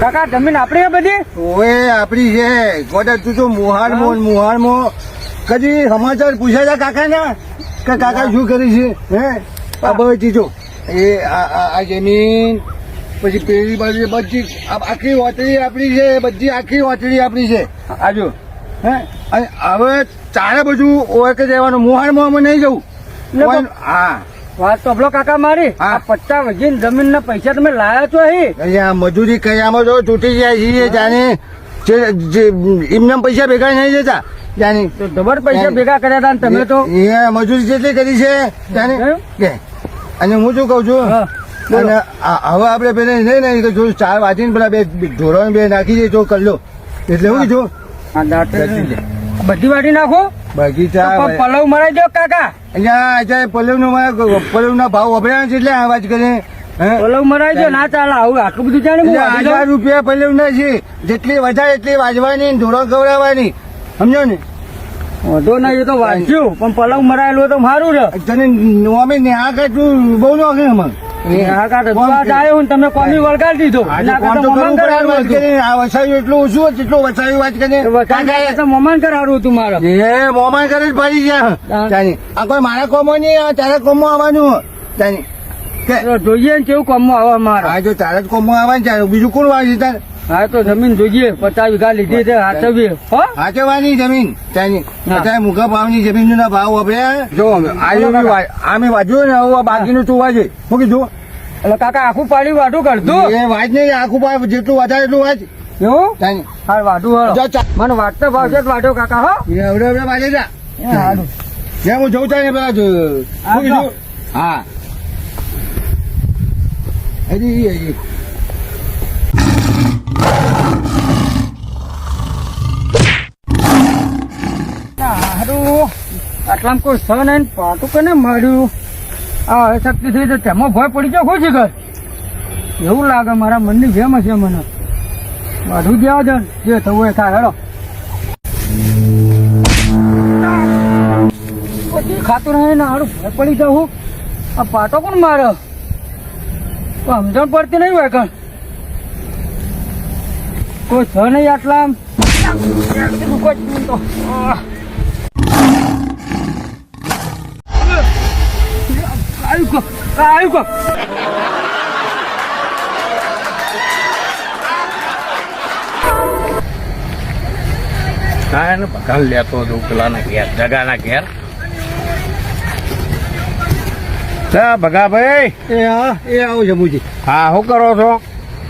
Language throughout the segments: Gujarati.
કાકા જમીન આપણી આ બધી? ઓએ આપણી છે. ગોડા તું તો મુહાર મો મુહાર મો. કદી સમાચાર પૂછ્યા હતા કાકા ના કે કાકા શું કરી છે? હે? આ બધી ચીજો. એ આ જમીન પછી પેલી બાજુ બધી આખી વાતળી આપણી છે બધી આખી વાતળી આપણી છે. આજુ. હે? અને હવે ચારે બધું ઓળખે જવાનું મુહાર મો અમે નહીં જવું. હા. વાત તો ભલો કાકા મારી. આ પચાસ વજીન જમીન ના પૈસા તમે લાયા છો અહીં અહીંયા મજૂરી કયામાં તો તૂટી જાય છે જાણે. જે- જે એમને પૈસા ભેગા નહીં જતા જાણે. તો જબર પૈસા ભેગા કર્યા હતા ને તમે તો? એ મજૂરી જેટલી કરી છે કે અને હું શું કઉ છું? અને હવે આપણે પેલા નહીં નહીં કે જો ચાર વાંચીને પેલા બે ધોરણ બે નાખી દે તો કરી એટલે હું કીધું? બધી વાટી નાખો? બગીચા પલવ મરાઈ દો કાકા. અહીંયા અત્યારે પલવનો પલવના ભાવ વપરાયા છે એટલે અવાજ કરે. હે? પલવ મરાય છે ના ચાલે આવું આટલું બધું જાણે હજાર રૂપિયા પલવના છે. જેટલી વધારે એટલી વાજવાની ધોરણ ગવડાવવાની સમજો ને? વાંધો નહીં એ તો વાંચ્યું પણ પલંગ મરાયેલું તો મારું છે તને નોમે ન્યા કાઢું બહુ નોખે અમારે આ કાકા આવ્યો ને તમે કોમી વળગાડી દીધો. કરવું વસાયું એટલું ઓછું જેટલું વસાયું વાત કરીને મમાન કરાવવું હતું મારે. એ મોમાન કરે જ ફરી ગયા. આ કોઈ મારા કોમો નહીં આ તારા કોમો આવવાનું તાની જોઈએ ને કેવું કોમો આવે મારા. આ જો તારા જ કોમો આવવાનું બીજું કોણ વાંચ્યું તાર હા તો જમીન જોઈએ પચાસ વીઘા લીધી છે હાથવીએ હાચવવાની જમીન. ત્યાંની મુખા ભાવની જમીન ના ભાવ આપણે જો આમે વાંચ્યું ને હવે બાકીનું તું વાંચે શું કીધું? એટલે કાકા આખું પાડી વાટું કરતું એ વાંચ નહીં આખું ભાવ જેટલું વધારે એટલું વાંચ એવું? હા વાટું મને વાટતો ભાવશે જ વાટ્યો કાકા હો. એવડે એવડે વાંચે જા. જે હું જોઉં છું ને પેલા હા હજી હજી હારું આટલામાં કોઈ સહ નહીં, પાટું કને મળ્યું આ અશક્તિ શક્તિ થઈ તો તેમાં ભય પડી ગયો ખુશી કર એવું લાગે મારા મનની જેમ હશે મને. બધું દેવા છે જે થવું એ થાય, હેડો. ખાતું નહીં ને હારું ભય પડી જવું આ પાટો કોણ મારે? સમજણ પડતી નહીં હોય કોઈ છ નહીં આટલા. કોઈ આવ્યું હા એને પગાર લેતો હતો પેલાના ઘેર જગાના ઘેર. ભગા ભાઈ એ હા એ આવો જમુજી. હા શું કરો છો?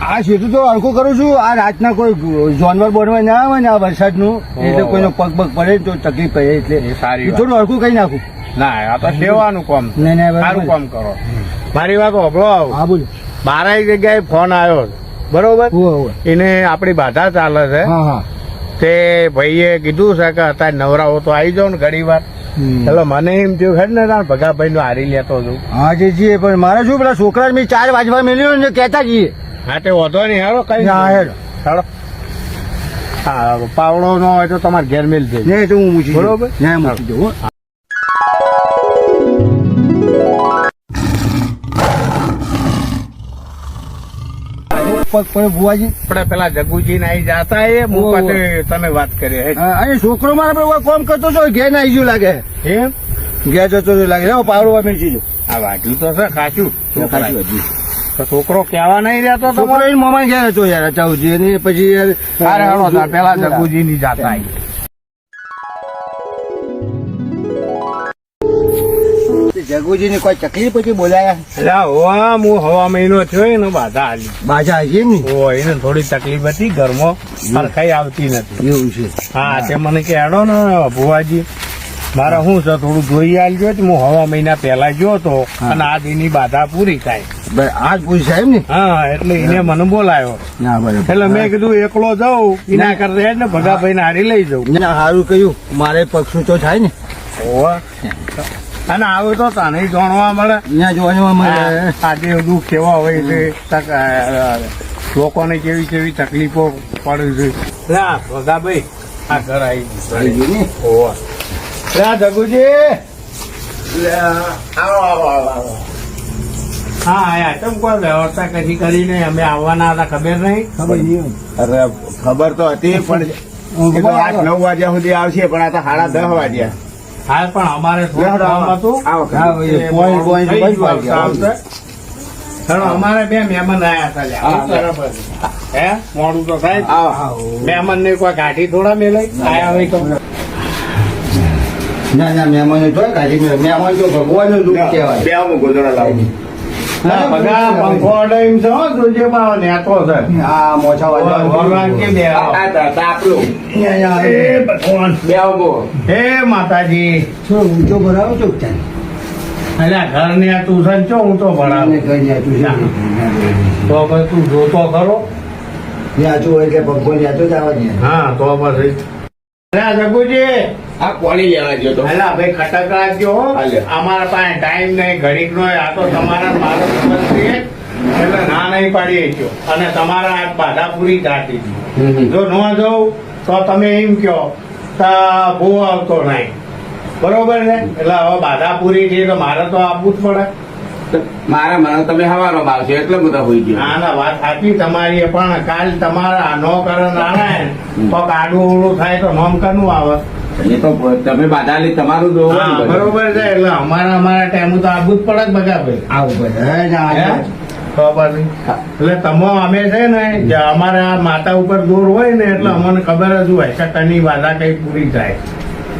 આ સીધું તો હરખું કરું છું. આ રાતના કોઈ જાનવર બોનવા ના આવે ને આ વરસાદનું. એટલે. કોઈનો પગ પગ પડે તો તકલીફ પડે એટલે સારી. થોડું હરખું કઈ નાખું. ના આ તો સેવાનું કામ. સારું કામ કરો. મારી વાત હોભળો હા બોલ. બારા જગ્યાએ ફોન આવ્યો. બરોબર? એને આપણી બાધા ચાલે છે. તે ભાઈએ કીધું છે કે અત્યારે નવરાઓ તો આવી જાવ ને ઘણી વાર. એટલે મને એમ થયું ખરી ને ભગાભાઈ નો હારી લેતો છું હા જે જીએ પણ મારે શું પેલા છોકરા ચાર વાજવા મેળ્યો ને કહેતા જઈએ હા તે વધો નહીં હારો કઈ હા, હેડો. હા પાવડો ન હોય તો તમારે ઘેર મેલ દેજો ને તો હું મૂકી બરોબર. ને મૂકી દઉં. પગ ભુવાજી? આપણે પેલા જગુજી ને આવી જતા એ હું ઓહો. તમે વાત કરી અહીં છોકરો મારા પર કોમ કરતો તો ઘેર ના આવી લાગે. એમ? ઘેર જતો લાગે. પાવડો મેળવી દો આ વાગ્યું તો છે ખાસું ખાસી વાગ્યું. છોકરો કેવા નહીં રહેતો છોકરો તમારે એને મોમાં ઘેર હતો યાર ચાઉજી ને પછી યાર પેલા જગુજી ની જાતા જગુજી ની કોઈ તકલીફ પછી બોલાયા? એટલે હોવા હું હવા મહિનો થયો એનો બાધા હાલી બાજા હાલી ને? ઓ એને થોડી તકલીફ હતી ઘરમાં સરખાઈ આવતી નથી. એવું છે. હા તે મને કે હેડો ને ભુવાજી. મારે શું છે થોડું જોઈ આલજો હું હવા મહિના પહેલા ગયો તો અને આ એની બાધા પૂરી થાય. આજ પૂછાય સાહેબ ને? હા એટલે એને મને બોલાયો. એટલે મેં કીધું એકલો જાઉં એના કરતા ને ભગાભાઈ ને હારી લઈ જાઉં. ના સારું કહ્યું મારે પક્ષું તો થાય ને. અને આવે તો તને જાણવા મળે. ત્યાં જોવા મળે. આજે દુઃખ કેવા હોય છે લોકોને કેવી કેવી તકલીફો પડે છે. ભગાભાઈ આ ઘર આવી ગયું ને. લે જગુજી. હા આયા તમ કોઈ વ્યવસ્થા કશી કરી નહીં? અમે આવવાના હતા ખબર નહીં? ખબર નહીં અરે ખબર તો હતી પણ આઠ નવ વાગ્યા સુધી આવશે પણ આ તો સાડા દસ વાગ્યા. હા પણ અમારે હતું? અમારે બે મહેમાન આયા હતા લ્યા. હા, મોડું તો થાય. મહેમાન ને કોઈ ગાડી થોડા મેલાઈ આયા હોય તો. ના ના મહેમાનો તો કાઢી મહેમાન તો કહેવાય. બે ગોદડા લાવું. ભગવાન કે બે આવો. આ તા- તાપલું એ ભગવાન. બે હે માતાજી. શું ઊંચો ભરાવો છો ત્યાં અલ્યા ઘર ને આ ટ્યુશન છો હું તો ભણાવું તું ના. તો ભાઈ તું જોતો ખરો. ત્યાં હોય એટલે પગો ન્યાચો જ આવે હા તો પછી અલ્યા જગુજી. આ કોણી લેવા ગયો તો? હેલા ભાઈ ખટક રાખજો. અમારા પાસે ટાઈમ નહીં ઘડીક નો આ તો તમારા મારો સંબંધ છે. એટલે ના નહીં પાડી ગયો અને તમારા આ બાધા પૂરી થતી જો ન જવું તો તમે એમ કહો તો બહુ આવતો નહીં. બરોબર ને એટલે હવે બાધા પૂરી થઈ તો મારે તો આપવું જ પડે. મારા મને તમે હવારો આવશે એટલે બધા હોઈ ગયો. ના ના વાત સાચી તમારી પણ કાલ તમારા નો કરે નારાયણ તો કાડું ઓળું થાય તો નોમ કનું આવે? એ તો તમે બાધા લી તમારું જોવો ને હા, બધું. બરોબર છે એટલે અમારા અમારા ટાઈમ તો આપવું જ પડે બધા ભાઈ. આવું પછી એટલે તમો અમે છે ને જે અમારા માતા ઉપર દોર હોય ને એટલે અમને ખબર જ હોય કે તની વાદા કઈ પૂરી થાય.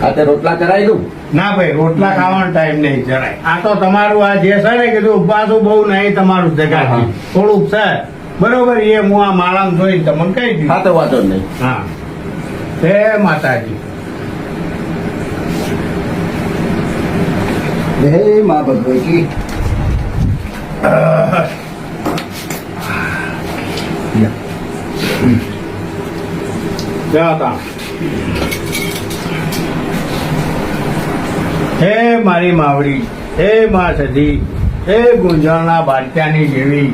આ તે રોટલા કરાવી દઉં? ના ભાઈ રોટલા ખાવાનો ટાઈમ નહીં જરાય. આ તો તમારું આ જે છે ને કીધું ઉપવાસું બહુ નહીં તમારું જગા થોડુંક છે. બરોબર એ હું આ માળામાં જોઈને તમને કહી દીધું હા તો વાંધો નહીં. હા. હે માતાજી. હે મા ભગવતી. જાઓ તા. હે મારી માવડી, હે મા સધી હે ગુંજળના બાટ્યાની જેવી.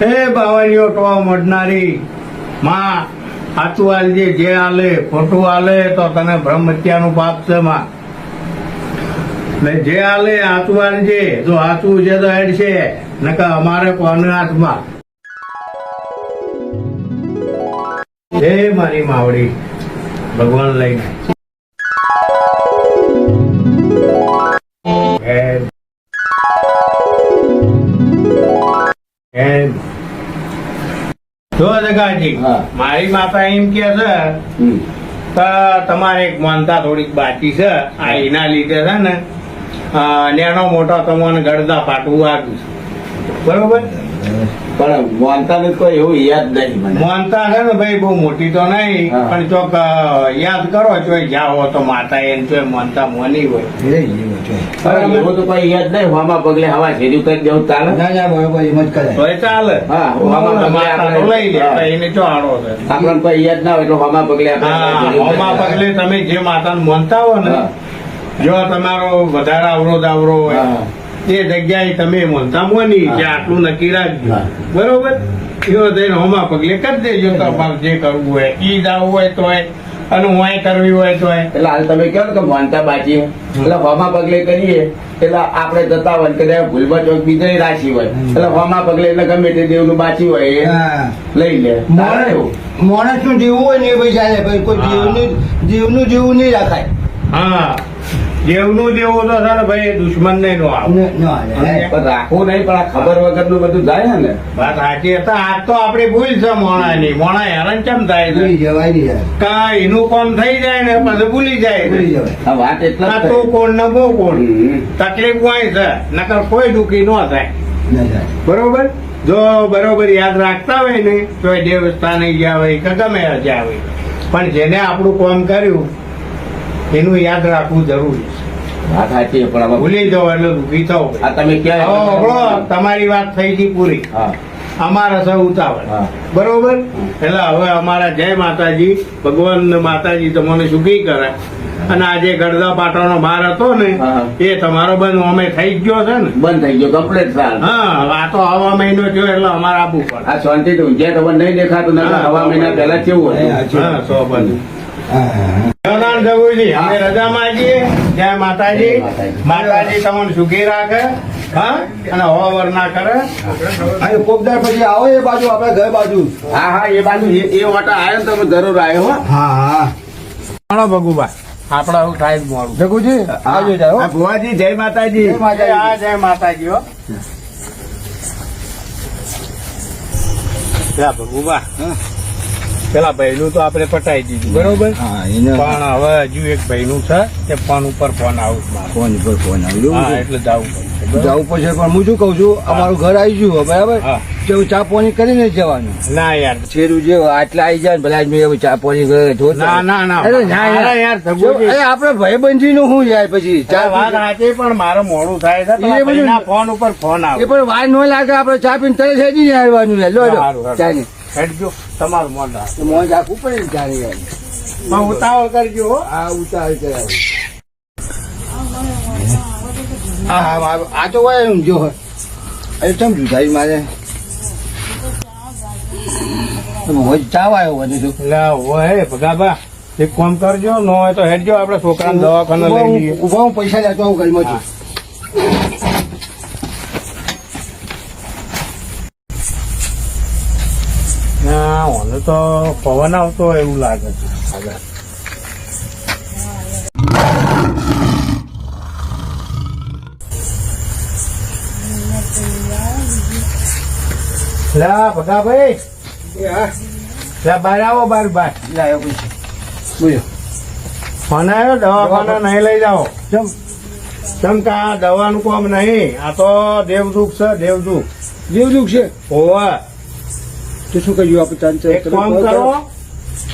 હે બાવળીઓ ટોવા મળનારી માં આતું આલજે જે આલે, ખોટું આલે તો તને બ્રહ્મ હત્યાનું પાપ છે, માં. ને જે આલે હાચું છે જો હાથું છે તો હેડ છે નકા અમારે કોને હાથમાં હે મારી માવડી ભગવાન લઈને. જો જગાજી મારી માતા એમ કે છે તમારે એક માનતા થોડીક બાકી છે આ એના લીધે છે ને નેનો મોટો તમને ગળદા ફાટવું આવ્યું છે. બરોબર? પણ મોનતાનું કોઈ એવું યાદ નહીં મને. માનતા છે ને ભાઈ બહુ મોટી તો નહીં પણ જો યાદ કરો ચોય જાઓ તો માતા એને ચોય માનતા મોની હોય. એવું તો કોઈ યાદ નહીં પગલે હવા શેરી કરી જવું ચાલે. ના ના બરોબર એમ જ હા, લઈ લે તો એને ચો આડો છે. આપણને કોઈ યાદ ના હોય તો હોમાં પગલે આપણે હા શેરી કરી હોમા પગલે તમે જે માતાને માનતા હો ને. જો તમારો વધારે અવરોધ આવરો હોય એ જગ્યાએ તમે માનતા મોની કે આટલું નક્કી રાખજો. બરોબર? એવો થઈને હોમા પગલે કરી દેજો તમારે જે કરવું હોય ઈ જવું હોય તોય અને હું કરવી હોય તો એટલે હાલ તમે કહો કે માનતા બાકી એટલે હોમા પગલે કરીએ એટલે આપણે જતા હોય કે ભૂલમાં ચોક બીજે રાશિ હોય. એટલે હોમા પગલે એટલે ગમે તે દેવનું બાચી હોય લઈ લે. માણસનું જીવવું હોય ને એ ભાઈ ચાલે ભાઈ કોઈ. જીવનું જીવનું જીવવું નહીં રાખાય. હા. જેવનું જેવું તો છે ને ભાઈ દુશ્મન નહીં નો આવે. ન- ન હાલે. પણ રાખવું નહીં પણ આ ખબર વગરનું બધું જાય ને? વાત સાચી હતા આજ તો આપણી ભૂલ છે મોણાની. મોણા હેરાન કેમ થાય છે? જવાય કા એનું કામ થઈ જાય ને પછી ભૂલી જાય ભૂલી જવાય. વાત એટલે તો કોણ ને બહુ કોણ? તકલીફ કોઈ છે નકર કોઈ દુખી ન થાય. બરોબર? જો બરોબર યાદ રાખતા હોય ને તો દેવસ્થાને ગયા હોય કે ગમે જ્યાં હોય. પણ જેને આપણું કામ કર્યું એનું યાદ રાખવું જરૂરી છે. વાત સાચી પણ હવે ભૂલી જાઓ એટલે દુઃખી થવું આ તમે ક્યાં તમારી વાત થઈ ગઈ પૂરી. હા. અમારા સૌ ઉતાવળ. હા. બરોબર? એટલે હવે અમારા જય માતાજી ભગવાન માતાજી તમને સુખી કરે. અને આજે ગરદા પાટણનો માર હતો ને એ તમારો બંધ અમે થઈ ગયો છે ને. બંધ થઈ ગયો કમ્પ્લીટ સાલ. હા હવે આ તો હવા મહિનો થયો એટલે અમારે આપવું પડે. આ શાંતિ ઊંઝા તમને નહીં દેખાતું ને હવા મહિના પહેલા કેવું હોય હતું. હા સો બધું જવદાન જવું અમે રજા માંગીએ જય માતાજી. માતાજી. તમને સુખી રાખે. હા? અને હવાવર ના કરે. અને કોકદાર પછી આવો એ બાજુ આપડે ઘર બાજુ. હા હા એ બાજુ. એ એ વાટા આવ્યો ને તમે જરૂર આવ્યો હો. હા હા. ચાલો ભગુભા આપણા હું થાય મોડું. આવજો જાઓ ભુવાજી જય માતાજી. જય માતાજી. હા જય માતાજી હો. ભગુભા હા. પેલા ભાઈનું તો આપણે પટાઈ દીધું બરોબર? પણ હવે હજુ એક ભાઈનું છે તે ફોન ઉપર ફોન આવું ફોન ઉપર ફોન આવ્યું એટલે જવું પડશે જવું પડશે પણ હું શું કઉ છું અમારું ઘર આવી ગયું બરાબર? તો ચા પાણી કરીને ને જવાનું. ના યાર. છેડું જે આટલા આવી જાય ભલા મેં ચા પાણી કરે જો ના ના ના. અરે ના યાર અરે ભાઈબંધી નું શું યાર પછી? ચા વાત સાચી પણ મારે મોડું થાય છે એ બધું- ફોન ઉપર ફોન એ આવે. પણ વાર ન લાગે આપડે ચા પીને તરત હેડી ને આવવાનું લો લો. સારું, સારું. ચાની હેડજો તમારું મોઢા. મોજ આખું પડે પણ ઉતાવળ કરજો હો. આ ઉતાવળ કરાવ. આ તો હોય એમ જો અરે ચમ જુદાઈ મારે? એક કામ કરજો ન હોય તો હેડજો. આપણે છોકરાને દવાખાના લઈ ઊભા હું પૈસા લેતો હું ઘરમાં છું. તો પવન આવતો એવું લાગે છે. આગળ લા ભગાભાઈ. લા બહાર આવો બાર બાર લાયો પૈસા બોલો. ફોન આવ્યો દવાખાના નહીં લઈ જાઓ. ચમ કેમ કે આ દવાનું કામ નહીં. આ તો દેવદુખ છે દેવદુખ દેવદુખ છે. હોવા. તો શું કહ્યું આપણે તાંત્રિક એક કામ કરો.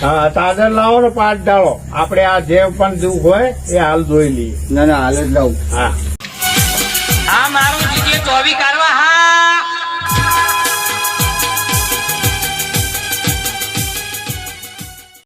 હા તાદર લાવો ને પાંચ ડાળો આપણે આ જે પણ દુઃખ હોય એ હાલ જોઈ લઈએ. ના ના હાલ જ લાવું. હા.